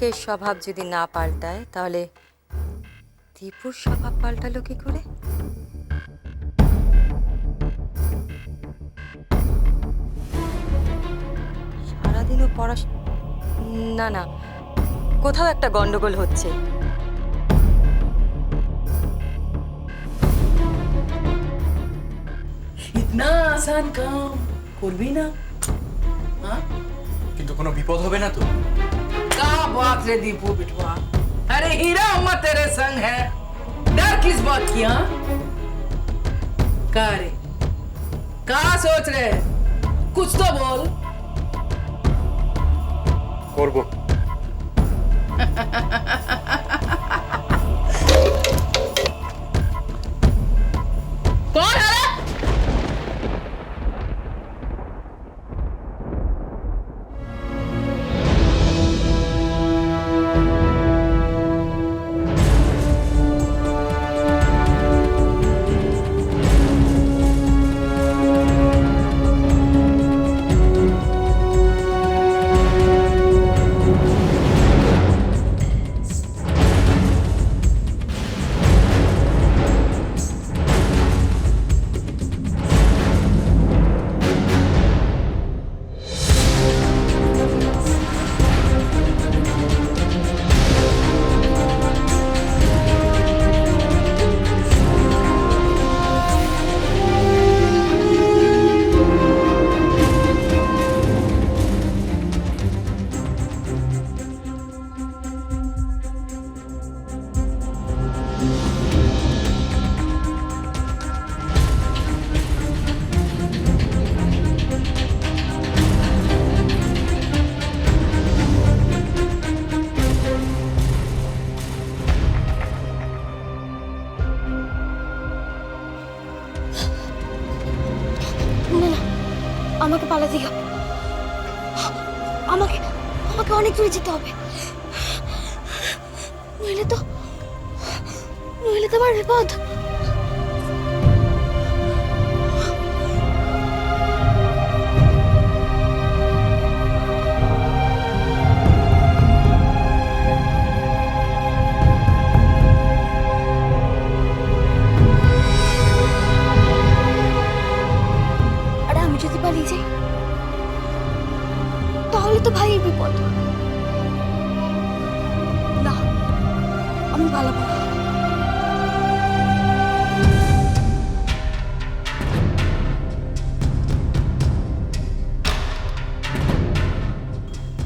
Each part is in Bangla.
লোকের স্বভাব যদি না পাল্টায়, তাহলে দীপুর স্বভাব পাল্টালো কি করে? সারাদিনও পড়াশ না না, কোথাও একটা গন্ডগোল হচ্ছে। না আসান কাম করবি না? কিন্তু কোনো বিপদ হবে না তো? का बात रे दीपू बिटवा अरे हीरा अम्मा तेरे संग है डर किस बात की हाँ का रे का सोच रहे कुछ तो बोल করব कौन है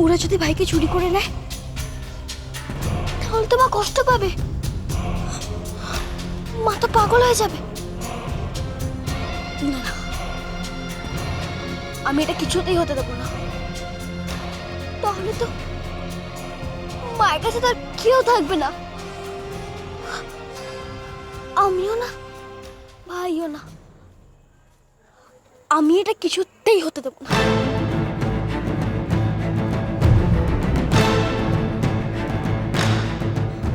ওরা যদি ভাইকে চুরি করে নেয়, তাহলে তো মা কষ্ট পাবে। মা তো পাগল হয়ে যাবে। না না। আমি এটা কিছুতেই হতে দেবো না। তাহলে তো মায়ের কাছে তার কেউ থাকবে না। আমিও না, ভাইও না। আমি এটা কিছুতেই হতে দেবো না।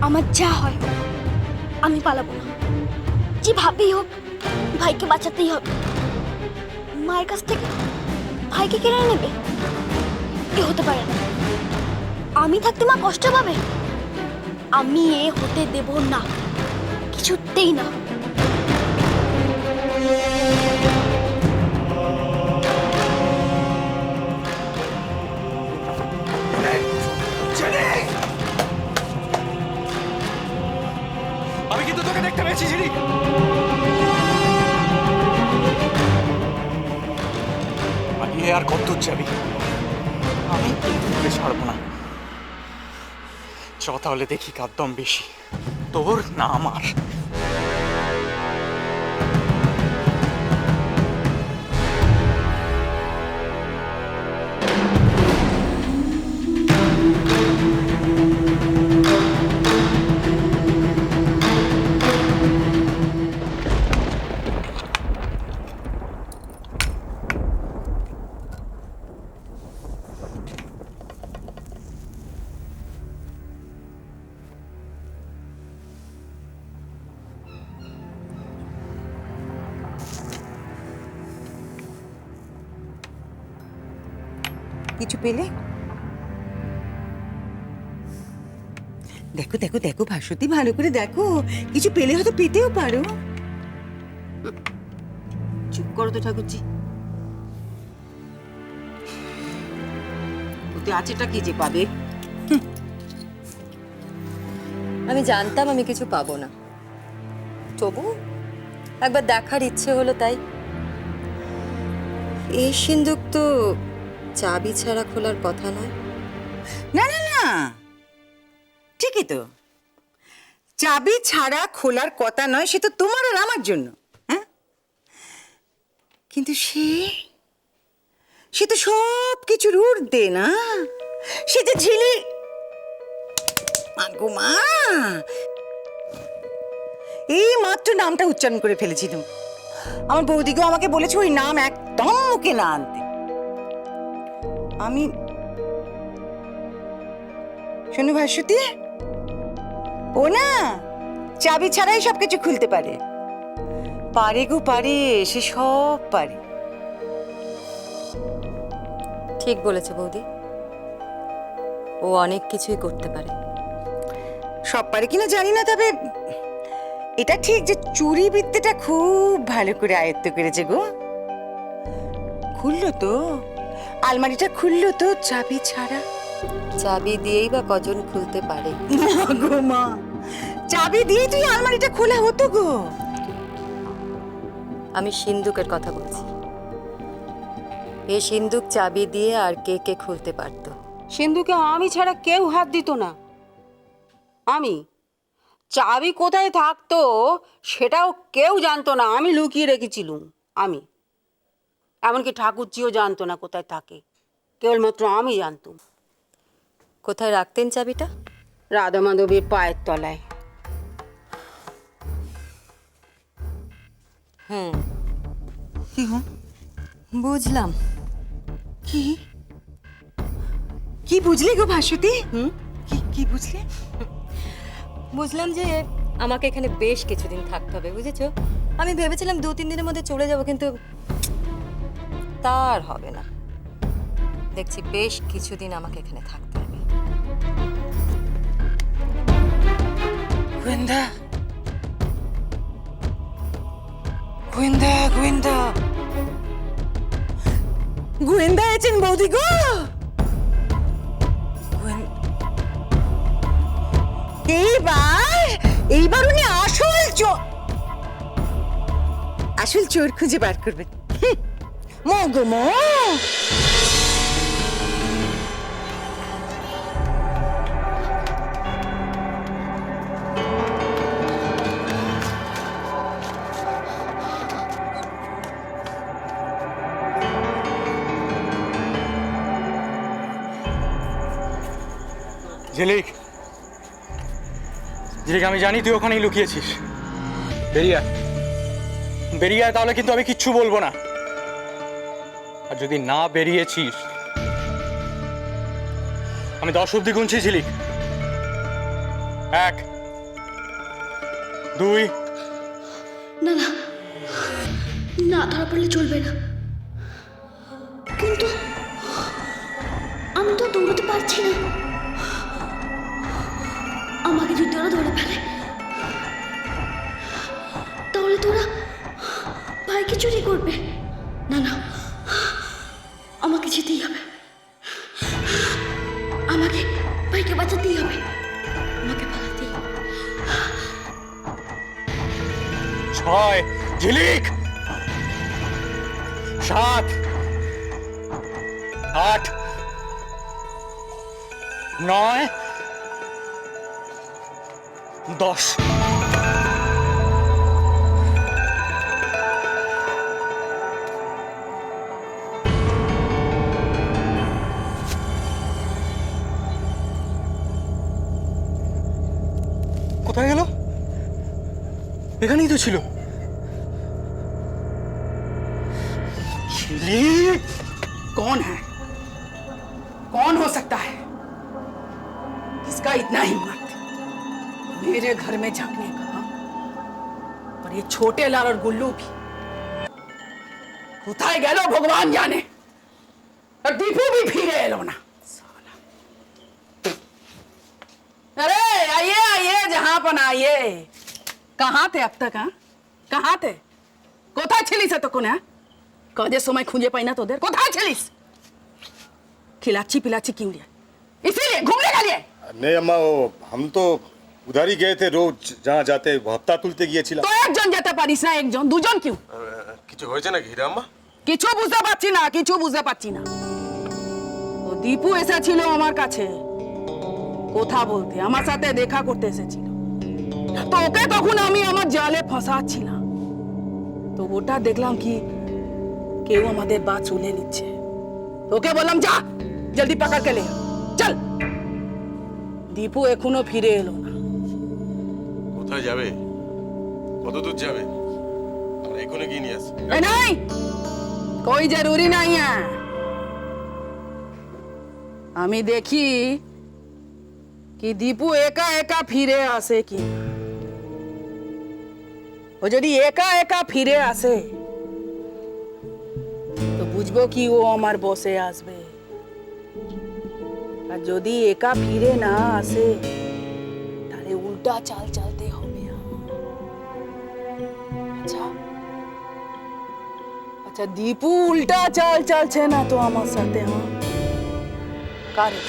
আমার যা হয়, আমি পালাবো না। যেভাবেই হোক, ভাইকে বাঁচাতেই হবে। মায়ের কাছ থেকে ভাইকে কেড়ে নেবে? এ হতে পারে না। আমি থাকতে মা কষ্ট পাবে? আমি এ হতে দেব না। কিছুতেই না। দেখতে পেয়েছি আর কত যাবি? আমি কিন্তু ছাড়বো না। চ তাহলে দেখি কার বেশি। তোর না আমার। পেলে দেখো দেখো দেখো ভাস্বতী ভালো করে দেখো। কিছু পেলে হয়তো পেতেও পারো। চুপ করো তো ঠাকুরজি। আছেটা কি যে পাবে? আমি জানতাম আমি কিছু পাবো না। তবু একবার দেখার ইচ্ছে হলো তাই। এই সিন্দুক তো চাবি ছাড়া খোলার কথা নয়? না না না। ঠিকই তো। চাবি ছাড়া খোলার কথা নয়, সে তো তোমার আর আমার জন্য হ্যাঁ? কিন্তু সে সে তো সব কিছুর ঊর্ধ্বে না। সে যে ঝিলি এই মাত্র নামটা উচ্চারণ করে ফেলেছিলাম আমার বৌদিকেও আমাকে বলেছে ওই নাম একদম মুখে না আনতে। আমি শোনো ভাস্বতী? ও না চাবি ছাড়াই সব কিছু খুলতে পারে। পারে গো পারে সে সব পারে। ঠিক বলেছে বৌদি। ও অনেক কিছুই করতে পারে। সব পারে কিনা জানি না তবে এটা ঠিক যে চুরি বিদ্যেটা খুব ভালো করে আয়ত্ত করেছে গো। খুললো তো। আলমারিটা খুললো তো চাবি ছাড়া। চাবি দিয়েই বা কজন খুলতে পারে? মা গো মা চাবি দিয়ে তুই আলমারিটা খোলা হতো গো। আমি সিন্দুকের কথা বলছি। এই সিন্দুক চাবি দিয়ে আর কে কে খুলতে পারতো? সিন্ধুকে আমি ছাড়া কেউ হাত দিত না। আমি? চাবি কোথায় থাকতো সেটাও কেউ জানতো না আমি লুকিয়ে রেখেছিলুম। আমি? এমনকি ঠাকুরজিও জানতো না কোথায় থাকে। কেবলমাত্র আমি জানতুম। কোথায় রাখতেন চাবিটা? রাধা মাধবীর পায়ের তলায়। হুম। কি হো বুঝলাম। কি? কি বুঝলি গো ভাস্বতী হুম? কি কি বুঝলি? বুঝলাম যে আমাকে এখানে বেশ কিছুদিন থাকতে হবে বুঝেছ? আমি ভেবেছিলাম দু তিন দিনের মধ্যে চলে যাব কিন্তু তার হবে না। দেখছি বেশ কিছুদিন আমাকে এখানে থাকতে হবে। গোয়েন্দা গোয়েন্দা গোয়েন্দা গোয়েন্দা আছেন বৌদি গো। এইবার এইবার উনি আসল চোর আসল চোর খুঁজে বার করবেন। হুঁ, মো ঝিলিক ঝিলিক আমি জানি তুই ওখানেই লুকিয়েছিস। বেরিয়ে। বেরিয়ে তাহলে কিন্তু আমি কিচ্ছু বলব না। আর যদি না বেরিয়েছিস, আমি দশ অব্দি গুনছি ঝিলিক। এক, দুই। না না। না, ধরা পড়লে চলবে না। কিন্তু আমি তো দৌড়তে পারছি না। আমাকে যদি ওরা ধরে ফেলে, তাহলে তোরা ভাইকে চুরি করবে। যেতেই হবে। আমাকে ভাইকে বাঁচাতেই হবে। আমাকে পালাতেই ছয় ঝিলিক! সাত আট নয় দশ। এখানেই তো ছিল ঝিলিক कौन है कौन हो सकता है इसका इतना हिम्मत मेरे घर में झांकने का और ये छोटे लाल और गुल्लू भी কোথায় গেল ভগবান জানে আর দীপু भी ফিরে এলো না साला। अरे आइए আপন আইয়ে কাহা তে আব তক হ্যাঁ কাহা তে কোথায় ছিলিস এতক্ষণ হ্যাঁ কাজের সময় খুঁজে পাই না তোদের কোথায় ছিলিস खिलाची पिलाची क्यों लिया इसीलिए घूमने का लिए नहीं अम्मा वो हम तो उधर ही गए थे रोज जहाँ जाते हफ्ता तुलते গিয়েছিলাম তো একজন যেতে পারিস না একজন দুজন কিউ কিছু হয়েছে নাকি হীরা আম্মা কিছু বুঝতে পারছি না কিছু বুঝতে পারছি না ও দীপু এসেছিল আমার কাছে কথা বলতে আমার সাথে দেখা করতে এসেছিল তোকে তখন আমি আমার জালে ফাঁসাচ্ছিলাম। তো ওটা দেখলাম কি কেউ আমাদের বা চলে নিচ্ছে। তোকে বললাম যা জলদি পাকার কে চল। দীপু এখনও ফিরে এলো না। কোথায় যাবে? কত দূর যাবে? আমরা এখনও গিয়ে নিয়ে আসি। নাই! কই জরুরি নাই আমি দেখি কি দীপু একা একা ফিরে আসে কিনা। ও যদি একা একা ফিরে আসে, তো বুঝব কি ও আমার বসে আসবে। আর যদি একা ফিরে না আসে, তাহলে উল্টা চাল চালতে হবে। আচ্ছা। আচ্ছা দীপু উল্টা চাল চালছে না তো আমার সাথে হ্যাঁ? কারে?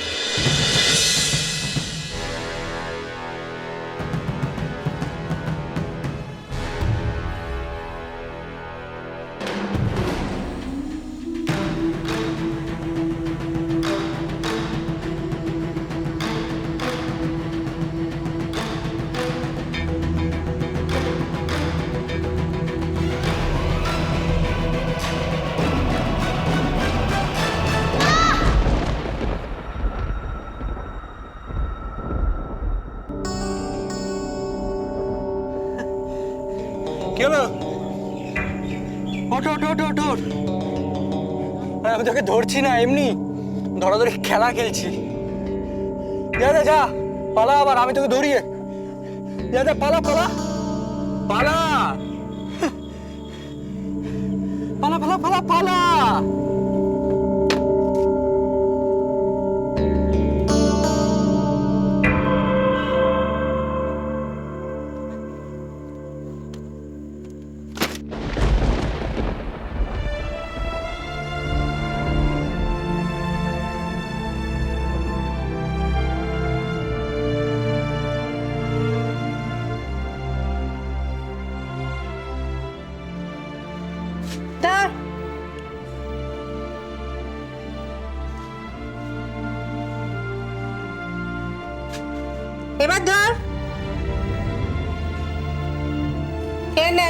আমি তোকে ধরছি না, এমনি। ধরাধরি খেলা খেলছি। যা যা যা, পালা আবার, আমি তোকে ধরিয়ে। যা যা পালা পালা পালা। পালা। পালা পালা পালা। এবার ধর। খেয়ে নে।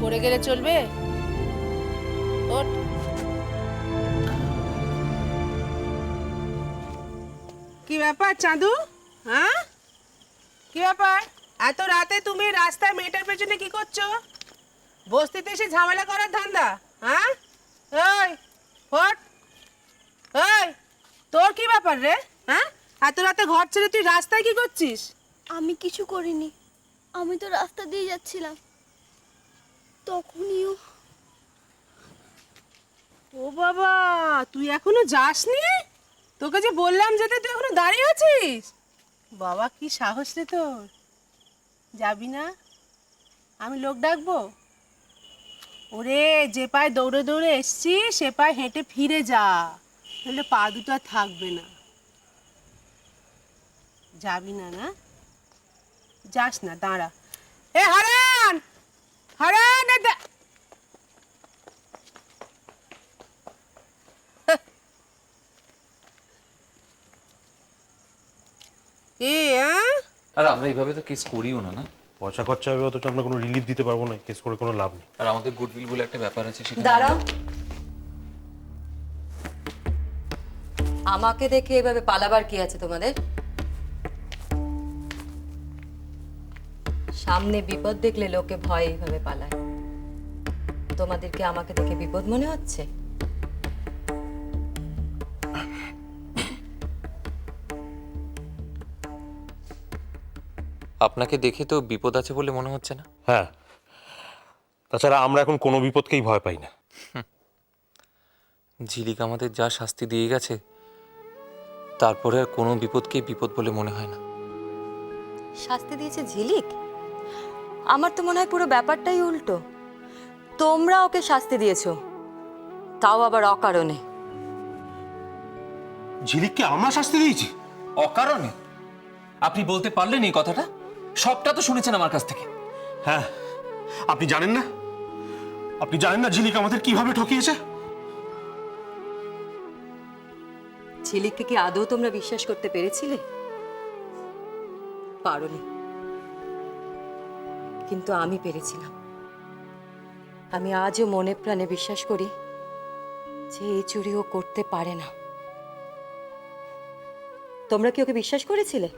পড়ে গেলে চলবে? ওঠ। কি ব্যাপার চাঁদু? হ্যাঁ? কি ব্যাপার? এত রাতে তুমি রাস্তায় মেয়েটার পেছনে কি করছ? বস্তিতে এসে ঝামেলা করার ধান্দা হ্যাঁ? ওই হট ওই তোর কি ব্যাপার রে হ্যাঁ? এত রাতে ঘর ছেড়ে তুই রাস্তায় কি করছিস? আমি কিছু করিনি। আমি তো রাস্তা দিয়ে যাচ্ছিলাম। তখনই ও ও বাবা তুই এখনও যাসনি? তোকে যে বললাম যেতে তুই এখনও দাঁড়িয়ে আছিস? বাবা কি সাহস রে তোর। যাবি না? আমি লোক ডাকবো? ওরে, যে পায়ে দৌড়ে দৌড়ে এসছি সে পায়ে হেঁটে ফিরে যা। তাহলে পা দুটো আর থাকবে না। যাবি না না? যাস না, দাঁড়া। এ, হারান! হারান, এ হ্যাঁ। আর আমরা এইভাবে তো কেস করিও না না? পয়সা খরচা হবে অথচ আমরা কোনো রিলিফ দিতে পারব না কেস করে কোনো লাভ নেই। আর আমাদের গুডউইল বলে একটা ব্যাপার আছে সেটা দাঁড়াও। আমাকে দেখে এভাবে পালাবার কি আছে তোমাদের? সামনে বিপদ দেখলে লোকে ভয় এইভাবে পালায়। তোমাদেরকে আমাকে দেখে বিপদ মনে হচ্ছে? আপনাকে দেখে তো বিপদ আছে বলে মনে হচ্ছে না? হ্যাঁ। তাছাড়া আমরা এখন কোনো বিপদকেই ভয় পাই না। ঝিলিক আমাদের যা শাস্তি দিয়ে গেছে তারপরে আর কোনো বিপদকেই বিপদ বলে মনে হয় না। শাস্তি দিয়েছে ঝিলিক? আমার তো মনে হয় পুরো ব্যাপারটাই উল্টো। তোমরা ওকে শাস্তি দিয়েছ তাও আবার অকারণে। ঝিলিককে আমরা শাস্তি দিয়েছি? অকারণে? আপনি বলতে পারলেন এই কথাটা? সবটা তো শুনেছেন আমার কাছ থেকে। হ্যাঁ আপনি জানেন না? আপনি জানেন না ঝিলিক আমাদের কীভাবে ঠকিয়েছে? ঝিলিককে কি আদৌ তোমরা বিশ্বাস করতে পেরেছিলে? পারোনি। কিন্তু আমি পেরেছিলাম। আমি আজও মনে প্রাণে বিশ্বাস করি যে এই চুরি ও করতে পারে না। তোমরা কি ওকে বিশ্বাস করেছিলে?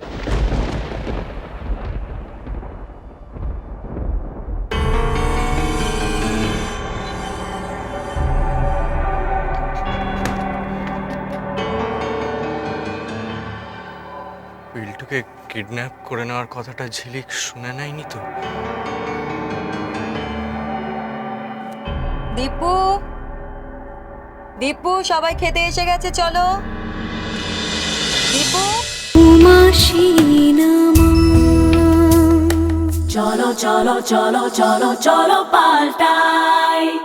কিডন্যাপ করে নেওয়ার কথাটা ঝিলিক শুনে নেয়নি তো? দীপু? দীপু সবাই খেতে এসে গেছে চলো। দীপু? চলো চলো চলো চলো চলো পাল্টাই।